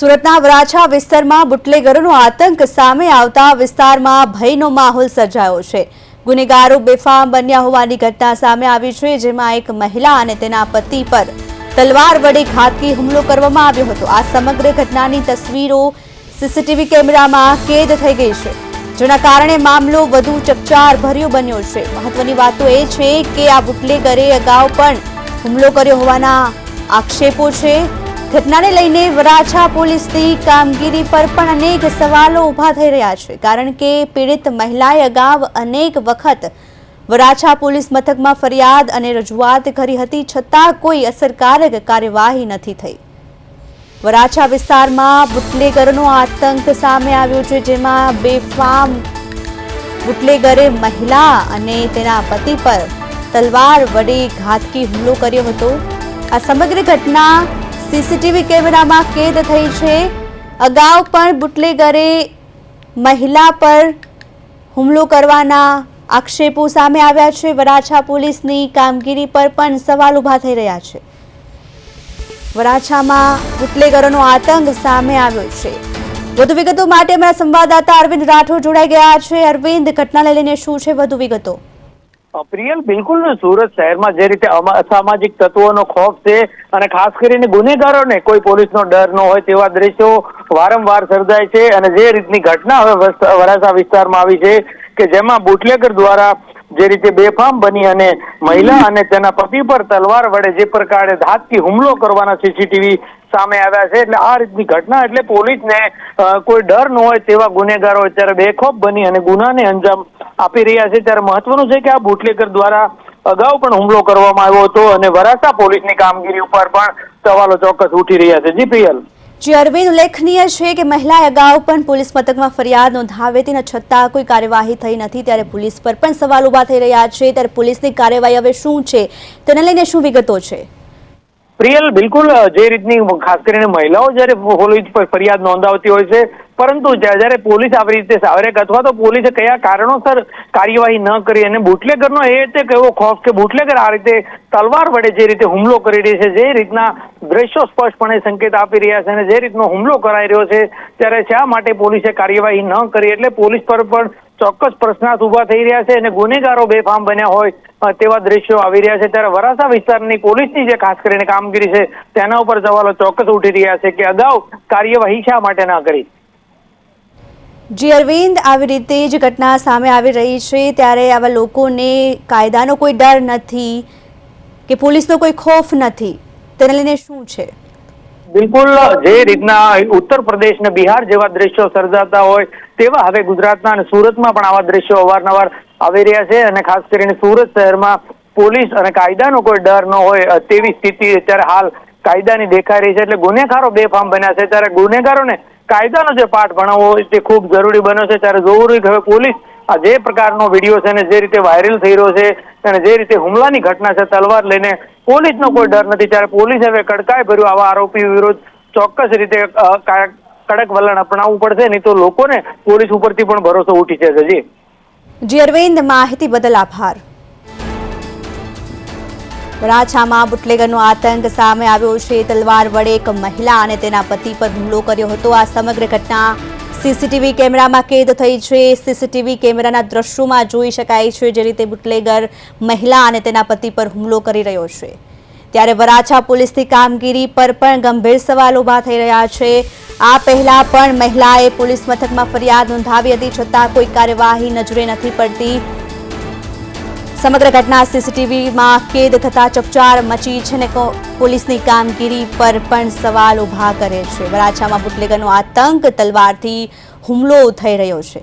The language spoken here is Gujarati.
સુરતના વરાછા વિસ્તારમાં બુટલેગરોનો આતંક સામે આવતા વિસ્તારમાં ભયનો માહોલ સર્જાયો છે. ગુનેગારો બેફામ બન્યા હોવાની ઘટના સામે આવી છે, જેમાં એક મહિલા અને તેના પતિ પર તલવાર વડે ઘાતકી હુમલો કરવામાં આવ્યો હતો. આ સમગ્ર ઘટનાની તસવીરો સીસીટીવી કેમેરામાં કેદ થઈ ગઈ છે, જેના કારણે મામલો વધુ ચકચાર ભર્યો બન્યો છે. મહત્વની વાત એ છે કે આ બુટલેગરે અગાઉ પણ હુમલો કર્યો હોવાના આક્ષેપો છે. ઘટનાને લઈને વરાછા પોલીસની કામગીરી પર પણ અનેક સવાલો ઊભા થઈ રહ્યા છે, કારણ કે પીડિત મહિલાએ અગાઉ અનેક વખત વરાછા પોલીસ મથકમાં ફરિયાદ અને રજૂઆત કરી હતી, છતાં કોઈ અસરકારક કાર્યવાહી નથી થઈ. વરાછા વિસ્તારમાં બુટલેગરનો આતંક સામે આવ્યો છે, જેમાં બેફામ બુટલેગરે મહિલા અને તેના પતિ પર તલવાર વડે ઘાતકી હુમલો કર્યો હતો. આ સમગ્ર ઘટના સીસીટીવી કેમેરામાં કેદ થઈ છે. અગાઉ પણ બુટલેગરે મહિલા પર હુમલો કરવાના આક્ષેપો સામે આવ્યા છે. વરાછા પોલીસની કામગીરી પર પણ સવાલ ઊભા થઈ રહ્યા છે. વરાછામાં બુટલેગરોનો આતંક સામે આવ્યો છે. વધુ વિગતો માટે અમારા સંવાદદાતા અરવિંદ રાઠોડ જોડાઈ ગયા છે. અરવિંદ, ઘટનાને લઈને શું છે વધુ વિગતો? પ્રિયલ બિલકુલ સુરત શહેરમાં જે રીતે અસામાજિક તત્વોનો ખોફ છે અને ખાસ કરીને ગુનેગારોને કોઈ પોલીસનો ડર ન હોય તેવા દ્રશ્યો વારંવાર સર્જાય છે અને જે રીતની ઘટના હવે વરાછા વિસ્તારમાં આવી છે કે જેમાં બુટલેગર દ્વારા જે રીતે બેફામ બની અને મહિલા અને તેના પતિ પર તલવાર વડે જે પ્રકારે ધાતથી હુમલો કરવાના સીસીટીવી સામે આવ્યા છે. એટલે આ રીતની ઘટના એટલે પોલીસને કોઈ ડર ન હોય તેવા ગુનેગારો અત્યારે બેખોફ બની અને ગુનાને અંજામ આપી રહ્યા છે. ત્યારે મહત્વનું છે કે આ બુટલેકર દ્વારા અગાઉ પણ હુમલો કરવામાં આવ્યો હતો અને વરાછા પોલીસની કામગીરી ઉપર પણ સવાલો ચોક્કસ ઉઠી રહ્યા છે. જી પ્રિયલ જે અરવિંદ ઉલ્લેખનીય છે કે મહિલાએ અગાઉ પણ પોલીસ મથકમાં ફરિયાદ નોંધાવી તેના છતાં કોઈ કાર્યવાહી થઈ નથી. ત્યારે પોલીસ પર પણ સવાલ ઊભા થઈ રહ્યા છે. ત્યારે પોલીસની કાર્યવાહી હવે શું છે? તેને લઈને શું વિગતો છે? પ્રિયલ બિલકુલ જે રીતની ખાસ કરીને મહિલાઓ જ્યારે પોલીસ પર ફરિયાદ નોંધાવતી હોય છે પરંતુ જ્યા- જ્યારે પોલીસ આવી રીતે સાવરેક અથવા તો પોલીસે કયા કારણોસર કાર્યવાહી ન કરી અને બુટલેગરનો એ રીતે કેવો ખોફ કે બુટલેગર આ રીતે તલવાર વડે જે રીતે હુમલો કરી રહી છે, જે રીતના દ્રશ્યો સ્પષ્ટપણે સંકેત આપી રહ્યા છે અને જે રીતનો હુમલો કરાઈ રહ્યો છે, ત્યારે શા માટે પોલીસે કાર્યવાહી ન કરી? એટલે પોલીસ પર પણ ચોક્કસ પ્રશ્નાર્થ ઊભા થઈ રહ્યા છે અને ગુનેગારો બેફામ બન્યા હોય તેવા દ્રશ્યો આવી રહ્યા છે. ત્યારે વરાસા વિસ્તારની પોલીસની જે ખાસ કરીને કામગીરી છે, તેના ઉપર સવાલો ચોક્કસ ઉઠી રહ્યા છે કે અગાઉ કાર્યવાહી શા માટે ના કરી? જી, અરવિંદ, આવી રીતે જ ઘટના સામે આવી રહી છે. ત્યારે આવા લોકોને કાયદાનો કોઈ ડર નથી કે પોલીસનો કોઈ ખોફ નથી. તેને લઈને શું છે? બિલકુલ, જે રીતના ઉત્તર પ્રદેશ ને બિહાર જેવા દ્રશ્યો સર્જાતા હોય, તેવા હવે ગુજરાતના અને સુરતમાં પણ આવા દ્રશ્યો અવારનવાર આવી રહ્યા છે. અને ખાસ કરીને સુરત શહેરમાં પોલીસ અને કાયદાનો કોઈ ડર ન હોય તેવી સ્થિતિ અત્યારે હાલ કાયદાની દેખાઈ રહી છે. એટલે ગુનેગારો બેફામ બન્યા છે. ત્યારે ગુનેગારોને કાયદાનો જે પાઠ ભણાવવો તે ખૂબ જરૂરી બન્યો છે. ત્યારે જરૂરી હવે પોલીસ આ જે પ્રકારનો વીડિયો છે અને જે રીતે વાયરલ થઈ રહ્યો છે અને જે રીતે હુમલાની ઘટના છે તલવાર લઈને પોલીસનો કોઈ ડર નથી. ત્યારે પોલીસ હવે કડકાઈ ભર્યું આવા આરોપી વિરુદ્ધ ચોક્કસ રીતે કડક વલણ અપનાવવું પડશે. નહીં તો લોકોને પોલીસ ઉપરથી પણ ભરોસો ઉઠી જશે. જી. જી, અરવિંદ, માહિતી બદલ આભાર. વરાછામાં બુટલેગરનો આતંક સામે આવ્યો છે. તલવાર વડે એક મહિલા અને તેના પતિ પર હુમલો કર્યો હતો. આ સમગ્ર ઘટના સીસીટીવી કેમેરામાં કેદ થઈ છે. સીસીટીવી કેમેરાના દ્રશ્યોમાં જોઈ શકાય છે જે રીતે બુટલેગર મહિલા અને તેના પતિ પર હુમલો કરી રહ્યો છે. ત્યારે વરાછા પોલીસની કામગીરી પર પણ ગંભીર સવાલ ઊભા થઈ રહ્યા છે. આ પહેલા પણ મહિલાએ પોલીસ મથકમાં ફરિયાદ નોંધાવી હતી છતાં કોઈ કાર્યવાહી નજરે નથી પડતી. સમગ્ર ઘટના સીસીટીવીમાં કેદ થતા ચકચાર મચી છે ને પોલીસની કામગીરી પર પણ સવાલ ઊભા કરે છે. વરાછામાં બુટલેગરનો આતંક તલવારથી હુમલો થઈ રહ્યો છે.